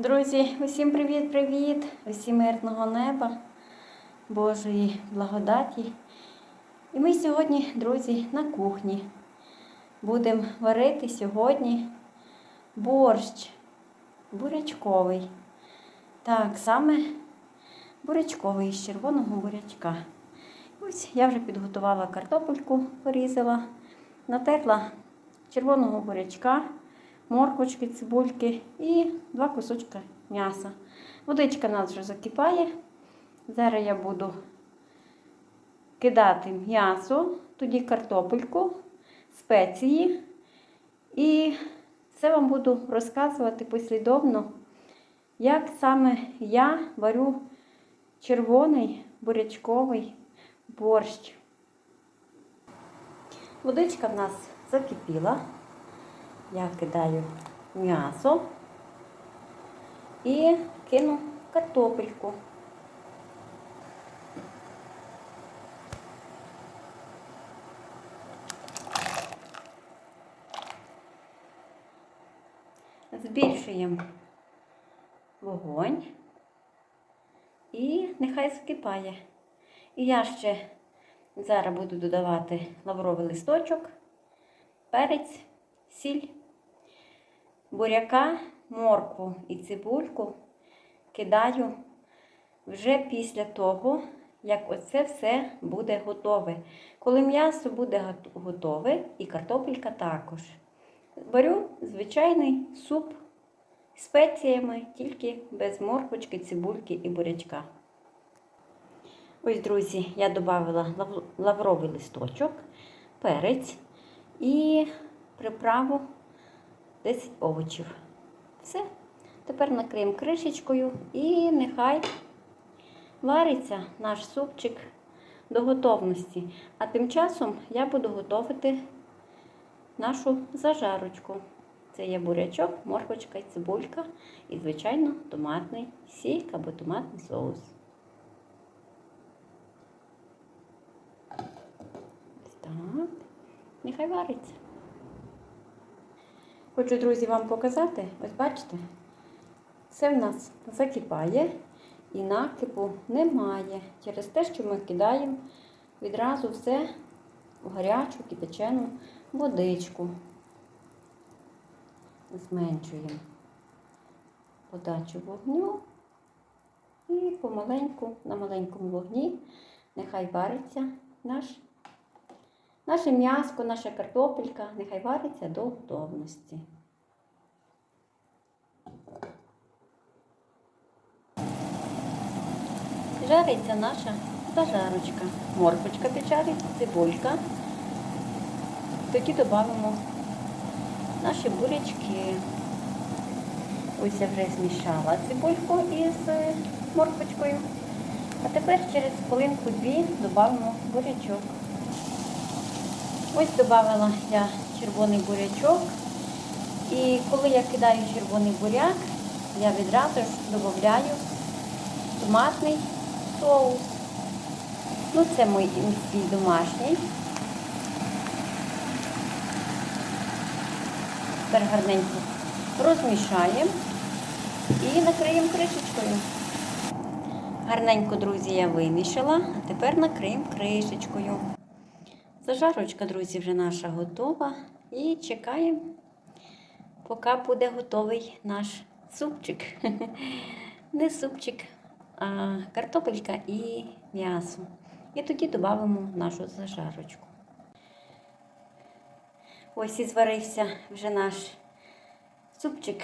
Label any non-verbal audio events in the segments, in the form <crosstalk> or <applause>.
Друзі, усім привіт-привіт! Усім мирного неба, Божої благодаті. І ми сьогодні, друзі, на кухні будемо варити сьогодні борщ бурячковий. Так, саме бурячковий з червоного бурячка. Ось я вже підготувала картопельку, порізала, натерла червоного бурячка морквочки, цибульки і два кусочки м'яса. Водичка у нас вже закипає. Зараз я буду кидати м'ясо, тоді картопельку, спеції. І це вам буду розказувати послідовно, як саме я варю червоний бурячковий борщ. Водичка в нас закипіла я кидаю м'ясо і кину картопельку. Збільшуємо вогонь і нехай закипає. І я ще зараз буду додавати лавровий листочок, перець, сіль буряка, моркву і цибульку кидаю вже після того, як оце все буде готове. Коли м'ясо буде готове і картопелька також. Варю звичайний суп спеціями, тільки без морквочки, цибульки і бурячка. Ось, друзі, я додала лавровий листочок, перець і приправу 10 овочів. Все. Тепер накриємо кришечкою і нехай вариться наш супчик до готовності. А тим часом я буду готувати нашу зажарочку. Це є бурячок, морквочка цибулька і, звичайно, томатний сік або томатний соус. Так. Нехай вариться. Хочу, друзі, вам показати, ось бачите, все в нас закипає і накипу немає. Через те, що ми кидаємо відразу все в гарячу кипячену водичку. Зменшуємо подачу вогню і помаленьку, на маленькому вогні нехай вариться наш Наше м'яско, наша картопелька нехай вариться до готовності. Жариться наша зажарочка. Морквочка піджариться, цибулька. Тоді додамо наші бурячки. Ось я вже змішала цибульку із морквочкою. А тепер через хвилинку-дві додамо бурячок. Ось додала я червоний бурячок. І коли я кидаю червоний буряк, я відразу ж додаю томатний соус. Ну, це мій свій домашній. Тепер гарненько розмішаємо і накриємо кришечкою. Гарненько, друзі, я вимішала, а тепер накриємо кришечкою. Зажарочка, друзі, вже наша готова. І чекаємо, поки буде готовий наш супчик. <laughs> Не супчик, а картопелька і м'ясо. І тоді додамо нашу зажарочку. Ось і зварився вже наш супчик.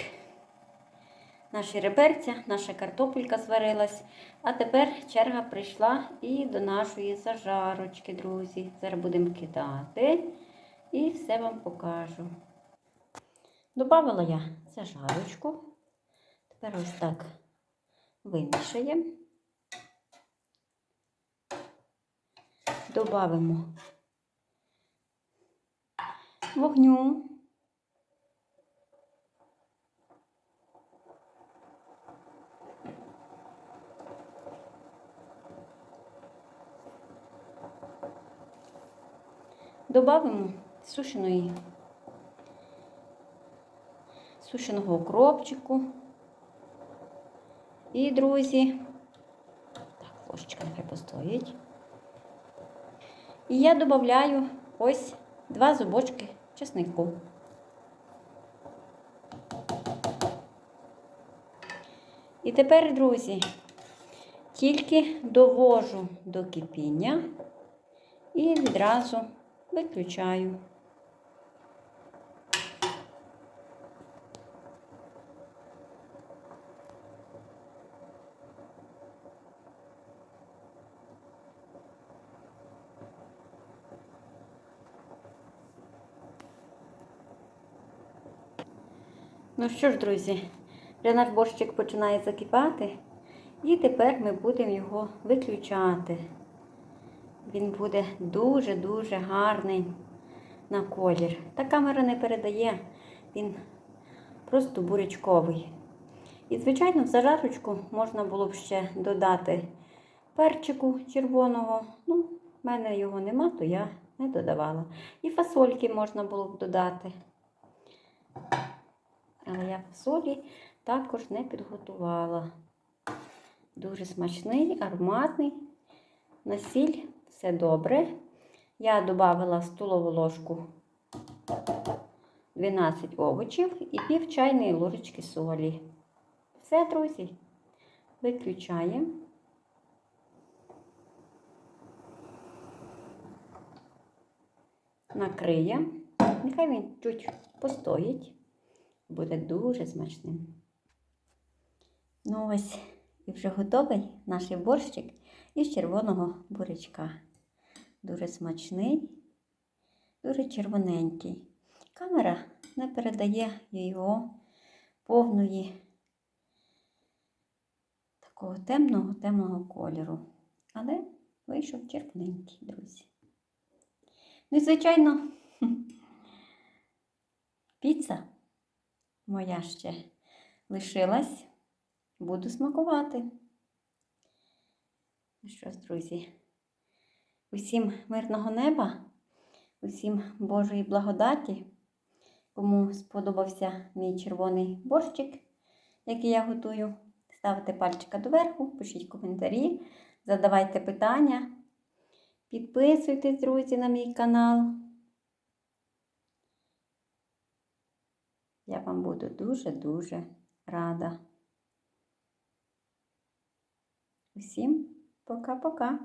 Наші реберця, наша картопелька зварилась. А тепер черга прийшла і до нашої зажарочки, друзі. Зараз будемо кидати і все вам покажу. Добавила я зажарочку. Тепер ось так вимішаємо. Добавимо вогню. Добавимо сушеної, сушеного укропчику. І, друзі, так, ложечка нехай постоїть. І я додаю ось два зубочки чеснику. І тепер, друзі, тільки довожу до кипіння і відразу виключаю. Ну що ж, друзі, вже наш борщик починає закипати, і тепер ми будемо його виключати. Він буде дуже-дуже гарний на колір. Та камера не передає, він просто бурячковий. І, звичайно, в зажарочку можна було б ще додати перчику червоного. Ну, в мене його нема, то я не додавала. І фасольки можна було б додати. Але я фасолі також не підготувала. Дуже смачний, ароматний. На сіль все добре. Я додала столову ложку 12 овочів і пів чайної ложечки солі. Все, друзі, виключаємо. Накриємо. Нехай він чуть постоїть. Буде дуже смачним. Ну ось і вже готовий наш борщик із червоного бурячка. Дуже смачний, дуже червоненький. Камера не передає його повної такого темного темного кольору. Але вийшов червоненький, друзі. Ну і, звичайно, <laughs> піца моя ще лишилась. Буду смакувати. Ну що ж, друзі, усім мирного неба, усім Божої благодаті, кому сподобався мій червоний борщик, який я готую. Ставте пальчика доверху, пишіть коментарі, задавайте питання, підписуйтесь, друзі, на мій канал. Я вам буду дуже-дуже рада. Усім пока-пока!